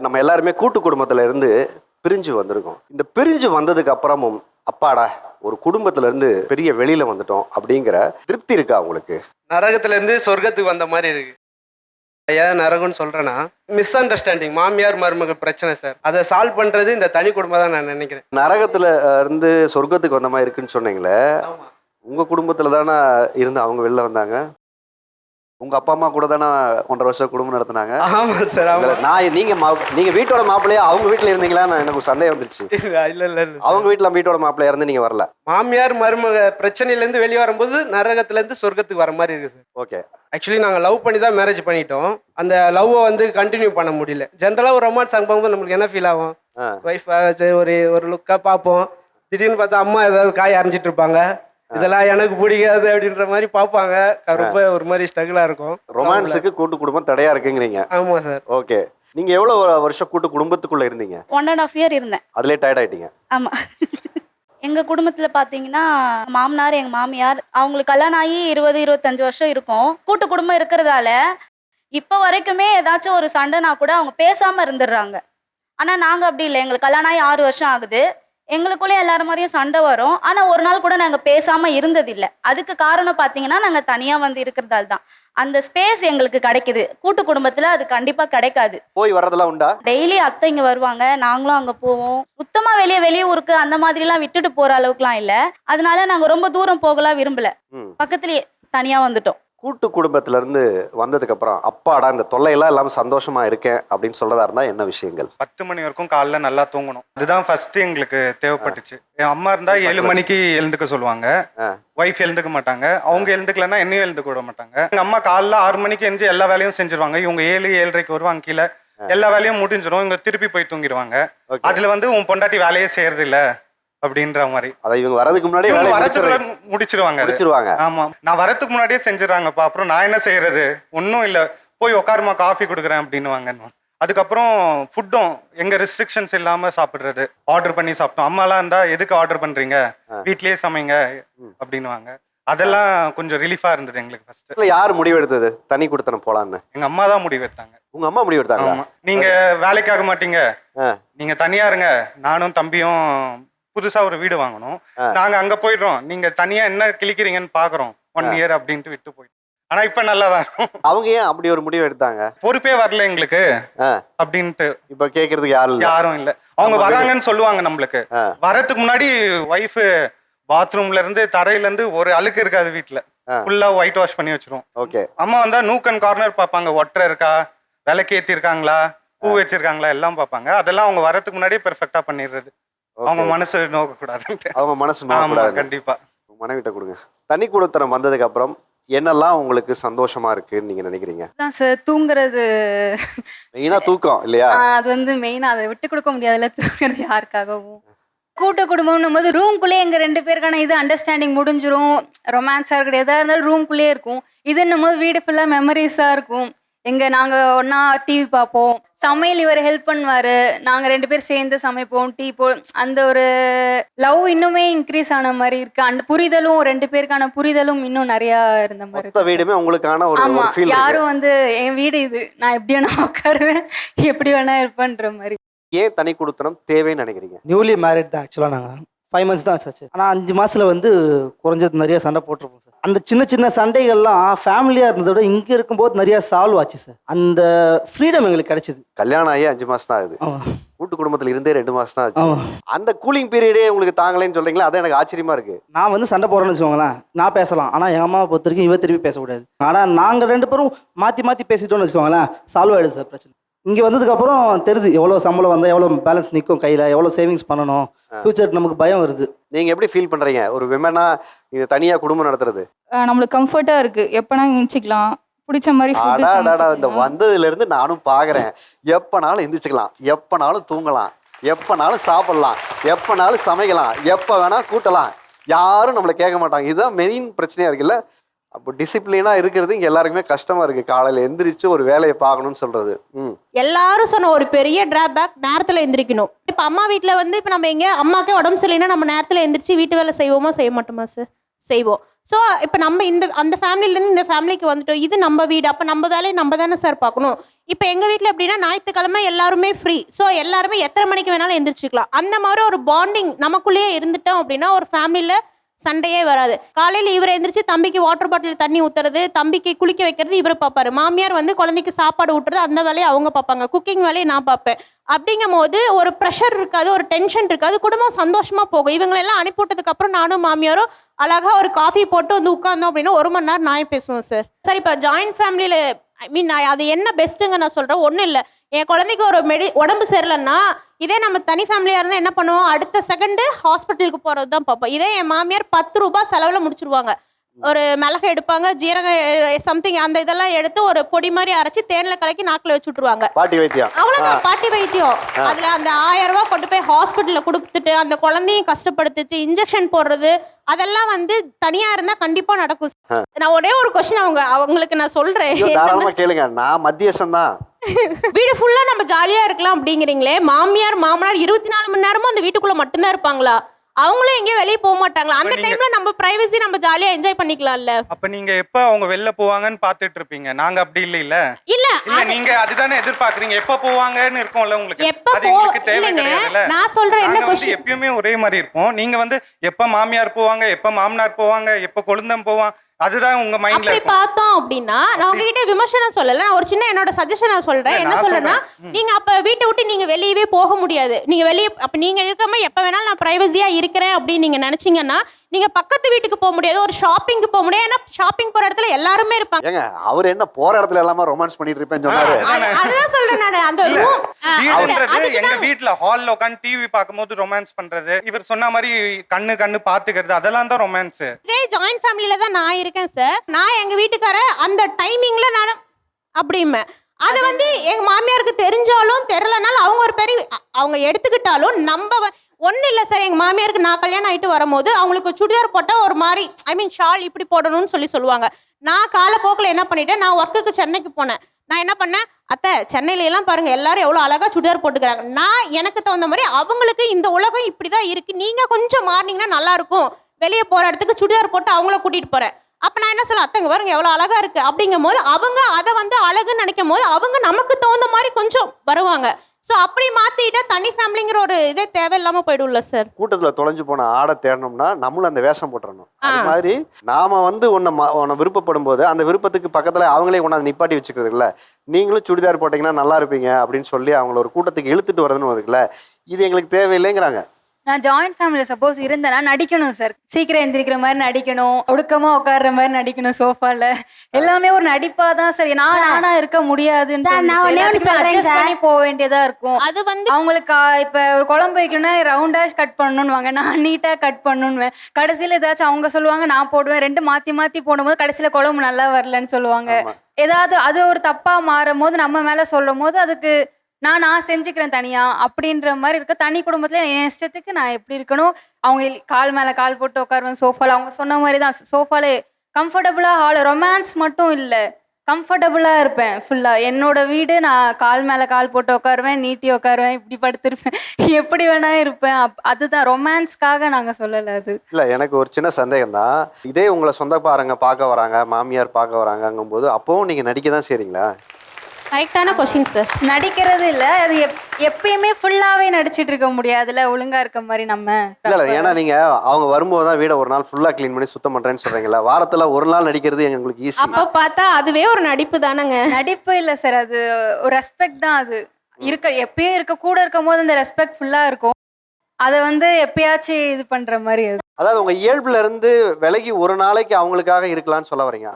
நம்ம எல்லாருமே கூட்டு குடும்பத்துல இருந்து பிரிஞ்சு வந்திருக்கோம். இந்த பிரிஞ்சு வந்ததுக்கு அப்புறமும் அப்பாடா ஒரு குடும்பத்துல இருந்து பெரிய வெளியில வந்துட்டோம் அப்படிங்கிற திருப்தி இருக்கா உங்களுக்கு? நரகத்துல இருந்து சொர்க்கத்துக்கு வந்த மாதிரி இருக்கு. ஏன் நரகம்னு சொல்றேன்னா மிஸ் அண்டர்ஸ்டாண்டிங் மாமியார் மருமக பிரச்சனை சார். அதை சால்வ் பண்றது இந்த தனி குடும்பம் தான் நான் நினைக்கிறேன். நரகத்துல இருந்து சொர்க்கத்துக்கு வந்த மாதிரி இருக்குன்னு சொன்னீங்களே உங்க குடும்பத்துல தானே இருந்து அவங்க வெளில வந்தாங்க? உங்க அப்பா அம்மா கூட தானே ஒன்றரை வருஷம் குடும்பம் நடத்துனாங்க. ஆமா சார் ஆமா. நான் நீங்க மா- நீங்க வீட்டோட மாப்பிள்ளையா? அவங்க வீட்டுல இருந்தீங்களா? எனக்கு ஒரு சந்தேகம் வந்துருச்சு. இல்ல இல்ல இல்ல இல்ல. அவங்க வீட்டுல வீட்டோட மாப்பிள்ளையா இருந்து நீங்க வரல? மாமியார் மருமக பிரச்சனையில இருந்து வெளியே வரும்போது நரகத்துல இருந்து சொர்க்கத்துக்கு வர மாதிரி இருக்கு சார். ஓகே. ஆக்சுவலி நாங்கள் லவ் பண்ணி தான் மேரேஜ் பண்ணிட்டோம். அந்த லவ்வை வந்து கண்டினியூ பண்ண முடியல. ஜென்ரலாக ஒரு ரொமான்ஸ் சாங் பார்க்கும்போது நம்மளுக்கு என்ன ஃபீல் ஆகும்? ஆ. ஒய்ஃப் ஒரு ஒரு லுக்காக பார்ப்போம். திடீர்னு பார்த்தா அம்மா ஏதாவது காய் அரைஞ்சிட்டு இருப்பாங்க. இதெல்லாம் எனக்கு பிடிக்காது அப்படின்ற மாதிரி பார்ப்பாங்க. ரொம்ப ஒரு மாதிரி ஸ்ட்ரகிளாக இருக்கும். ரொமான்ஸுக்கு கூட்டு குடும்பம் தடையா இருக்குங்கிறீங்க. ஆமாம் சார். ஓகே. நீங்க எவ்வளவு வருஷம் கூட்டு குடும்பத்துக்குள்ள இருந்தீங்க? ஒன் அண்ட் ஆஃப் இயர் இருந்தேன். அதுலயே டயர்ட் ஆயிட்டீங்க. ஆமாம் எங்கள் குடும்பத்தில் பார்த்தீங்கன்னா மாமனார் எங்கள் மாமியார் அவங்களுக்கு கல்யாணம் ஆகி இருபது இருபத்தஞ்சு வருஷம் இருக்கும். கூட்டு குடும்பம் இருக்கிறதால இப்போ வரைக்குமே ஏதாச்சும் ஒரு சண்டைனா கூட அவங்க பேசாமல் இருந்துடுறாங்க. ஆனால் நாங்கள் அப்படி இல்லை. எங்களுக்கு கல்யாணம் ஆகி ஆறு வருஷம் ஆகுது. எங்களுக்குள்ளே எல்லாரும் மாதிரியும் சண்டை வரும். ஆனால் ஒரு நாள் கூட நாங்கள் பேசாமல் இருந்ததில்லை. அதுக்கு காரணம் பார்த்தீங்கன்னா நாங்கள் தனியாக வந்து இருக்கிறதால தான். அந்த ஸ்பேஸ் எங்களுக்கு கிடைக்குது. கூட்டு குடும்பத்தில் அது கண்டிப்பாக கிடைக்காது. போய் வர்றதெல்லாம் உண்டா? டெய்லி அத்தை இங்க வருவாங்க. நாங்களும் அங்க போவோம். சுத்தமா வெளியே வெளியூருக்கு அந்த மாதிரிலாம் விட்டுட்டு போற அளவுக்குலாம் இல்ல. அதனால நாங்க ரொம்ப தூரம் போகலாம் விரும்பல. பக்கத்துலயே தனியா வந்துட்டோம். கூட்டு குடும்பத்துல இருந்து வந்ததுக்கு அப்புறம் அப்பாடா இந்த தொல்லையெல்லாம் இல்லாம சந்தோஷமா இருக்கேன் அப்படின்னு சொல்றதா இருந்தா என்ன விஷயங்கள்? பத்து மணி வரைக்கும் காலைல நல்லா தூங்கணும். அதுதான் ஃபர்ஸ்ட் எங்களுக்கு தேவைப்பட்டுச்சு. என் அம்மா இருந்தா ஏழு மணிக்கு எழுந்துக்க சொல்லுவாங்க. ஒய்ஃப் எழுந்துக்க மாட்டாங்க. அவங்க எழுந்துக்கலன்னா என்னையும் எழுந்துக்க விட மாட்டாங்க. எங்க அம்மா காலைல ஆறு மணிக்கு எழுந்து எல்லா வேலையும் செஞ்சிருவாங்க. இவங்க ஏழு ஏழரைக்கு வருவாங்க கீழே. எல்லா வேலையும் முடிஞ்சிடும் இவங்க திருப்பி போய் தூங்கிடுவாங்க. அதுல வந்து உன் பொண்டாட்டி வேலையே செய்யறது இல்ல அப்படின்ற மாதிரி. அதை இவங்க வரதுக்கு முன்னாடி முடிச்சிடுறாங்க. முடிச்சிருவாங்க. முடிச்சிருவாங்க ஆமா. நான் வரதுக்கு முன்னாடியே செஞ்சிடறாங்கப்பா. அப்புறம் நான் என்ன செய்யறது? ஒன்றும் இல்லை. போய் உட்காருமா காஃபி கொடுக்குறேன் அப்படின்னு அதுக்கப்புறம் ஃபுட்டும் எங்க ரெஸ்ட்ரிக்ஷன்ஸ் இல்லாம சாப்பிடுறது. ஆர்டர் பண்ணி சாப்பிட்டோம். அம்மாலாம் இருந்தா எதுக்கு ஆர்டர் பண்றீங்க? வீட்லயே சமைங்க. அப்படின்னுவாங்க. அதெல்லாம் கொஞ்சம் ரிலீஃபா இருந்தது எங்களுக்கு ஃபர்ஸ்ட் இல்ல யார் முடிவு எடுத்தது தனி கொடுத்தன போலான்னு. எங்க அம்மா தான் முடிவு எடுத்தாங்க உங்க அம்மா முடிவு எடுத்தாங்க நீங்க வேலைக்காக மாட்டீங்க. நீங்க தனியா இருங்க. நானும் தம்பியும் புதுசா ஒரு வீடு வாங்கணும். நாங்க அங்க போயிடுறோம். நீங்க தனியா என்ன கிழிக்கிறீங்கன்னு பாக்குறோம். ஒன் இயர் அப்படின்ட்டு விட்டு போயிட்டோம். ஆனா இப்ப நல்லா தான் இருக்கும். அவங்க ஏன் அப்படி ஒரு முடிவு எடுத்தாங்க? பொறுப்பே வரல எங்களுக்கு. அப்படின்ட்டு. இப்ப கேக்குறதுக்கு யாரும் இல்ல. யாரும் இல்ல. அவங்க வராங்கன்னு சொல்லுவாங்க நம்மளுக்கு. வரதுக்கு முன்னாடி ஒய்ஃப் பாத்ரூம்ல இருந்து தரையில இருந்து ஒரு அழுக்கு இருக்காது வீட்ல. ஃபுல்லா ஒயிட் வாஷ் பண்ணி வச்சிரும் ஓகே. அம்மா வந்தா நூக் அண்ட் கார்னர் பார்ப்பாங்க. ஒட்டரை இருக்கா? விளக்கு ஏத்திருக்காங்களா பூ வச்சிருக்காங்களா? எல்லாம் பார்ப்பாங்க. அதெல்லாம் அவங்க வரதுக்கு முன்னாடியே பெர்ஃபெக்டா பண்ணிடுறது. அவங்க மனசு நோக்க கூடாதுன்ட்டு அவங்க மனசு நோக்கூடாது கண்டிப்பா. மனைவிட்ட கொடுங்க. தனி குடுத்தனம் வந்ததுக்கு அப்புறம் என்னெல்லாம் உங்களுக்கு சந்தோஷமா இருக்குன்னு நீங்க நினைக்கிறீங்க? தான் சார் தூங்குறது. மெயினா தூக்கம் இல்லையா? அது வந்து மெயினாக அதை விட்டு கொடுக்க முடியாதுல்ல தூங்குறது யாருக்காகவும். கூட்டு குடும்பம்னும் போது ரூம்குள்ளே எங்கள் ரெண்டு பேருக்கான இது அண்டர்ஸ்டாண்டிங் முடிஞ்சிரும். ரொமான்ஸாக இருக்கட்டும் எதாக இருந்தாலும் ரூம்குள்ளேயே இருக்கும். இதுன்னும் போது வீடு ஃபுல்லாக மெமரிஸாக இருக்கும். எங்க நாங்கள் ஒன்றா டிவி பார்ப்போம். சமையல் இவர் ஹெல்ப் பண்ணுவார். நாங்கள் ரெண்டு பேர் சேர்ந்து சமைப்போம். டீ போ அந்த ஒரு லவ் இன்னுமே இன்க்ரீஸ் ஆன மாதிரி இருக்கு. அந்த புரிதலும் ரெண்டு பேருக்கான புரிதலும் இன்னும் நிறையா இருந்த மாதிரி இருக்கு. வீடுமே உங்களுக்கான ஒரு ஆமா ஒரு ஃபீல் யாரும் வந்து என் வீடு இது. நான் எப்படி வேணா உட்காருவேன். எப்படி வேணா இருப்பேன்ற மாதிரி. ஏன் தனி குடுத்தனம்? தேவைன்னு நினைக்கிறீங்க? நியூலி மேரிட் தான் ஆக்சுவலாக நாங்கள் ஃபைவ் மந்த்ஸ் தான் ஆச்சு. ஆனால் அஞ்சு மாசத்துல வந்து குறைஞ்சது நிறைய சண்டை போட்டிருப்போம் சார் அந்த சின்ன சின்ன சண்டைகள்லாம் ஃபேமிலியாக இருந்ததை விட இங்கே இருக்கும்போது நிறைய சால்வ் ஆச்சு சார் அந்த ஃப்ரீடம் எங்களுக்கு கிடைச்சிது. கல்யாணம் ஆகி அஞ்சு மாசம் தான் ஆகுது. கூட்டு குடும்பத்துல இருந்தே ரெண்டு மாசம் தான் ஆச்சு. அந்த கூலிங் பீரியடே உங்களுக்கு தாங்கலைன்னு சொல்றீங்களா? அதான் எனக்கு ஆச்சரியமா இருக்கு. நான் வந்து சண்டை போடுறேன்னு வச்சுக்கோங்களேன். நான் பேசலாம். ஆனால் என் அம்மாவை பொறுத்த வரைக்கும் இவ திருப்பி பேசக்கூடாது. ஆனால் நாங்கள் ரெண்டு பேரும் மாற்றி மாற்றி பேசிட்டோம்னு வச்சுக்கோங்களேன். சால்வ் ஆகிடுது சார் பிரச்சனை. இங்கே வந்ததுக்கப்புறம் தெரியுது எவ்வளோ சம்பளம் வந்தால் எவ்வளோ பேலன்ஸ் நிற்கும் கையில் எவ்வளோ சேவிங்ஸ் பண்ணணும். ஃப்யூச்சருக்கு நமக்கு பயம் வருது. நீங்க எப்படி ஃபீல் பண்றீங்க? ஒரு விமனா இது தனியா குடும்பம் நடத்துறது? நம்மளுக்கு கம்ஃபர்ட்டாக இருக்குது எப்போனா எழுச்சிக்கலாம் பிடிச்ச மாதிரி இந்த சமைச்சுக்கலாம். வந்ததுல இருந்து நானும் பாக்குறேன். எப்பனாலும் எந்திரிச்சுக்கலாம். எப்பனாலும் தூங்கலாம். எப்பனாலும் சாப்பிடலாம். எப்பனாலும் சமைக்கலாம். எப்ப வேணா கூட்டலாம். யாரும் நம்மளை கேட்க மாட்டாங்க. இதுதான் மெயின் பிரச்சனையா இருக்குல்ல? அப்போ டிசிப்ளினா இருக்கிறது இங்க எல்லாருக்குமே கஷ்டமா இருக்கு. காலையில எந்திரிச்சு ஒரு வேலையை பார்க்கணும்னு சொல்றது. ம். எல்லாரும் சொன்ன ஒரு பெரிய டிராபேக் நேரத்தில் எந்திரிக்கணும். இப்போ அம்மா வீட்டில் வந்து இப்போ நம்ம எங்கே அம்மாக்கே உடம்பு சரியில்லைன்னா நம்ம நேரத்தில் எந்திரிச்சு வீட்டு வேலை செய்வோமா செய்ய மாட்டோமா சார் செய்வோம். ஸோ இப்போ நம்ம இந்த அந்த ஃபேமிலியிலேருந்து இந்த ஃபேமிலிக்கு வந்துட்டோம். இது நம்ம வீடு. அப்போ நம்ம வேலையை நம்ம தானே சார் பார்க்கணும். இப்போ எங்கள் வீட்டில் எப்படின்னா ஞாயிற்றுக்கிழமை எல்லாருமே ஃப்ரீ ஸோ எல்லாருமே எத்தனை மணிக்கு வேணாலும் எந்திரிச்சிக்கலாம். அந்த மாதிரி ஒரு பாண்டிங் நமக்குள்ளேயே இருந்துட்டோம் அப்படின்னா ஒரு ஃபேமிலியில் சண்டையே வராது. காலையில் இவர் எந்திரிச்சு தம்பிக்கு வாட்டர் பாட்டில் தண்ணி ஊற்றுறது தம்பிக்கு குளிக்க வைக்கிறது இவர் பார்ப்பாரு மாமியார் வந்து குழந்தைக்கு சாப்பாடு ஊட்டுறது அந்த வேலையை அவங்க பார்ப்பாங்க குக்கிங் வேலையை நான் பார்ப்பேன் அப்படிங்கும் போது ஒரு ப்ரெஷர் இருக்காது ஒரு டென்ஷன் இருக்காது குடும்பம் சந்தோஷமாக போகும். இவங்களெல்லாம் அனுப்பி விட்டதுக்கப்புறம் நானும் மாமியாரும் அழகாக ஒரு காஃபி போட்டு வந்து உட்காந்தோம் அப்படின்னா ஒரு மணி நேரம் நாய் பேசுவோம் சார் சார் இப்போ ஜாயிண்ட் ஃபேமிலியில் ஐ மீன் அது என்ன பெஸ்ட்டுங்க நான் சொல்கிறேன் ஒன்றும் இல்லை. என் குழந்தைக்கு ஒரு மெடி உடம்பு சரியில்லைன்னா இதே நம்ம தனி ஃபேமிலியாக இருந்தால் என்ன பண்ணுவோம்? அடுத்த செகண்டு ஹாஸ்பிட்டலுக்கு போகிறது தான் பார்ப்போம். இதே என் மாமியார் பத்து ரூபாய் செலவில் முடிச்சிருவாங்க. ஒரு மிளகு எடுப்பாங்க ஜீரகம் சம்திங் அந்த இதெல்லாம் எடுத்து ஒரு பொடி மாதிரி அரைச்சி தேனில் கலக்கி நாக்கில் வச்சு விட்ருவாங்க பாட்டி வைத்தியம். அவ்வளவுதான் பாட்டி வைத்தியம். அதுல அந்த ஆயிரம் ரூபாய் கொண்டு போய் ஹாஸ்பிட்டல்ல கொடுத்துட்டு அந்த குழந்தையும் கஷ்டப்படுத்திட்டு இன்ஜெக்ஷன் போடுறது அதெல்லாம் வந்து தனியா இருந்தா கண்டிப்பா நடக்கும். நான் ஒரே ஒரு கொஸ்டின் அவங்க அவங்களுக்கு நான் சொல்றேன். கேளுங்க. நான் மத்தியசம் தான். வீடு ஃபுல்லா நம்ம ஜாலியா இருக்கலாம் அப்படிங்கிறீங்களே. மாமியார் மாமனார் இருபத்தி நாலு மணி நேரமும் அந்த வீட்டுக்குள்ள மட்டும்தான் இருப்பாங்களா? அவங்களும் எங்கேயும் வெளியே போக மாட்டாங்களா? அந்த டைம்ல நம்ம பிரைவசி நம்ம ஜாலியா என்ஜாய் பண்ணிக்கலாம்ல. அப்ப நீங்க எப்ப அவங்க வெளில போவாங்கன்னு பாத்துட்டு இருப்பீங்க? நாங்க அப்படி இல்ல இல்ல? இல்ல இல்ல நீங்க அதுதானே எதிர்பார்க்கறீங்க. எப்ப போவாங்கன்னு இருக்கும்ல உங்களுக்கு? எப்ப அது எங்களுக்கு தேவை கிடையாதுல்ல. நான் சொல்றேன் என்ன question- எப்பயுமே ஒரே மாதிரி இருப்போம். நீங்க வந்து எப்ப மாமியார் போவாங்க எப்ப மாமனார் போவாங்க எப்ப கொழுந்தம் போவாங்க அதுதான் உங்க மைண்ட்ல அப்படி இருக்கும். பார்த்தோம் அப்படின்னா நான் உங்ககிட்ட விமர்சனம் சொல்லல. ஒரு சின்ன என்னோட சஜஷன் நான் சொல்றேன். என்ன சொல்றேன்னா சொல்றேன். நீங்க அப்ப வீட்டை விட்டு நீங்க வெளியவே போக முடியாது. நீங்க வெளியே அப்ப நீங்க இருக்காம எப்ப வேணாலும் நான் பிரைவசியா இருக்கிறேன் அப்படின்னு நீங்க நினைச்சீங்கன்னா நீங்க பக்கத்து வீட்டுக்கு போக முடியாது ஒரு ஷாப்பிங்க்கு போக முடியாது. ஏன்னா ஷாப்பிங் போற இடத்துல எல்லாருமே இருப்பாங்க. ஏங்க அவர் என்ன போற இடத்துல எல்லாமே ரொமான்ஸ் பண்ணிட்டு இருப்பேன்னு சொன்னாரு. அது- அதுதான் சொல்றேன் நான். அந்த வீடுன்றது எங்க வீட்ல ஹால்ல உட்காந்து டிவி பார்க்கும்போது ரொமான்ஸ் பண்றது இவர் சொன்ன மாதிரி கண்ணு கண்ணு பாத்துக்கிறது அதெல்லாம் தான் ரொமான்ஸ் இதே ஜாயிண்ட் ஃபேமிலியில தான் நான் இருக்கேன் சார் நான் எங்க வீட்டுக்கார அந்த டைமிங்ல நான் அப்படிமே அது வந்து எங்க மாமியாருக்கு தெரிஞ்சாலும் தெரிலனாலும் அவங்க ஒரு பெரிய அவங்க எடுத்துக்கிட்டாலும் நம்ம ஒன்றும் இல்லை சார். எங்கள் மாமியாருக்கு நான் கல்யாணம் ஆகிட்டு வரும்போது அவங்களுக்கு சுடிதார் போட்டால் ஒரு மாதிரி ஐ மீன் ஷால் இப்படி போடணும்னு சொல்லி சொல்லுவாங்க. நான் காலப்போக்கில் என்ன பண்ணிட்டேன் நான் ஒர்க்குக்கு சென்னைக்கு போனேன். நான் என்ன பண்ணேன் அத்தை சென்னையில எல்லாம் பாருங்க எல்லாரும் எவ்வளோ அழகா சுடிதார் போட்டுக்கிறாங்க. நான் எனக்கு தகுந்த மாதிரி அவங்களுக்கு இந்த உலகம் இப்படி தான் இருக்கு. நீங்க கொஞ்சம் மாறினீங்கன்னா நல்லா இருக்கும். வெளியே போற இடத்துக்கு சுடிதார் போட்டு அவங்கள கூட்டிட்டு போறேன். அப்ப நான் என்ன சொல்ல அத்தங்க பாருங்க எவ்வளோ அழகா இருக்கு. அப்படிங்கும் போது அவங்க அதை வந்து அழகுன்னு நினைக்கும் போது அவங்க நமக்கு தகுந்த மாதிரி கொஞ்சம் வருவாங்க. ஸோ அப்படி மாத்திட்டா தனி ஃபேமிலிங்கிற ஒரு இதே தேவையில்லாம போயிடும்ல சார் கூட்டத்துல தொலைஞ்சு போன ஆடை தேடணும்னா நம்மளும் அந்த வேஷம் போட்டுறணும். அது மாதிரி நாம வந்து உன்னை உன்னை விருப்பப்படும் போது அந்த விருப்பத்துக்கு பக்கத்துல அவங்களே கொண்டாந்து நிப்பாட்டி வச்சுக்கிறது இல்ல நீங்களும் சுடிதார் போட்டீங்கன்னா நல்லா இருப்பீங்க அப்படின்னு சொல்லி அவங்கள ஒரு கூட்டத்துக்கு இழுத்துட்டு வரதுன்னு இருக்குல்ல இது எங்களுக்கு தேவையில்லைங்கிறாங்க. நான் ஜாயிண்ட் ஃபேமிலியில் சப்போஸ் இருந்தேன்னா நடிக்கணும் சார் சீக்கிரம் எந்திரிக்கிற மாதிரி நடிக்கணும் ஒடுக்கமா உட்கார்ற மாதிரி நடிக்கணும் சோஃபால எல்லாமே ஒரு நடிப்பா தான் சார் நான் நானா இருக்க முடியாதுன்னு அட்ஜஸ்ட். பண்ணி போக வேண்டியதா இருக்கும். அது வந்து அவங்களுக்கு இப்ப ஒரு குழம்பு வைக்கணும்னா ரவுண்டா கட் பண்ணணும்வாங்க நான் நீட்டா கட் பண்ணணும்வேன் கடைசியில ஏதாச்சும் அவங்க சொல்லுவாங்க நான் போடுவேன். ரெண்டு மாத்தி மாத்தி போடும்போது கடைசியில குழம்பு நல்லா வரலன்னு சொல்லுவாங்க. ஏதாவது அது ஒரு தப்பா மாறும் போது நம்ம மேல சொல்லும் போது அதுக்கு நான் நான் செஞ்சுக்கிறேன் தனியா அப்படின்ற மாதிரி இருக்க தனி குடும்பத்துல என் இஷ்டத்துக்கு நான் எப்படி இருக்கணும்? அவங்க கால் மேல கால் போட்டு உட்காருவேன் சோஃபால அவங்க சொன்ன மாதிரி தான். சோஃபால கம்ஃபர்டபுளா ஹால் ரொமான்ஸ் மட்டும் இல்லை. கம்ஃபர்டபுளா இருப்பேன் ஃபுல்லா என்னோட வீடு நான் கால் மேல கால் போட்டு உட்காருவேன் நீட்டி உட்காருவேன் இப்படி படுத்திருப்பேன். எப்படி வேணா இருப்பேன். அப்- அதுதான் ரொமான்ஸ்க்காக நாங்க சொல்லல அது. இல்ல எனக்கு ஒரு சின்ன சந்தேகம் தான். இதே உங்களை சொந்தக்காரங்க பார்க்க வராங்க மாமியார் பார்க்க வராங்கங்கும் போது அப்பவும் நீங்க நடிக்க தான் செய்றீங்களா? கரெக்டான கொஸ்டின் சார் நடிக்கிறது இல்ல அது எப்- எப்பயுமே ஃபுல்லாவே நடிச்சிட்டு இருக்க முடியாதுல ஒழுங்கா இருக்க மாதிரி நம்ம இல்ல இல்ல ஏன்னா நீங்க அவங்க வரும்போது தான் வீடை ஒரு நாள் ஃபுல்லா க்ளீன் பண்ணி சுத்தம் பண்றேன்னு சொல்றீங்களா வாரத்துல ஒரு நாள் நடிக்கிறது எங்களுக்கு ஈஸி அப்ப பார்த்தா அதுவே ஒரு நடிப்பு தானங்க. நடிப்பு இல்ல சார் அது ஒரு ரெஸ்பெக்ட் தான் அது. இருக்க எப்பயும் இருக்க கூட இருக்கும் போது அந்த ரெஸ்பெக்ட் ஃபுல்லா இருக்கும். அதை வந்து எப்பயாச்சும் இது பண்ற மாதிரி அது. அதாவது உங்க இயல்புல இருந்து விலகி ஒரு நாளைக்கு அவங்களுக்காக இருக்கலாம்னு சொல்ல வரீங்க.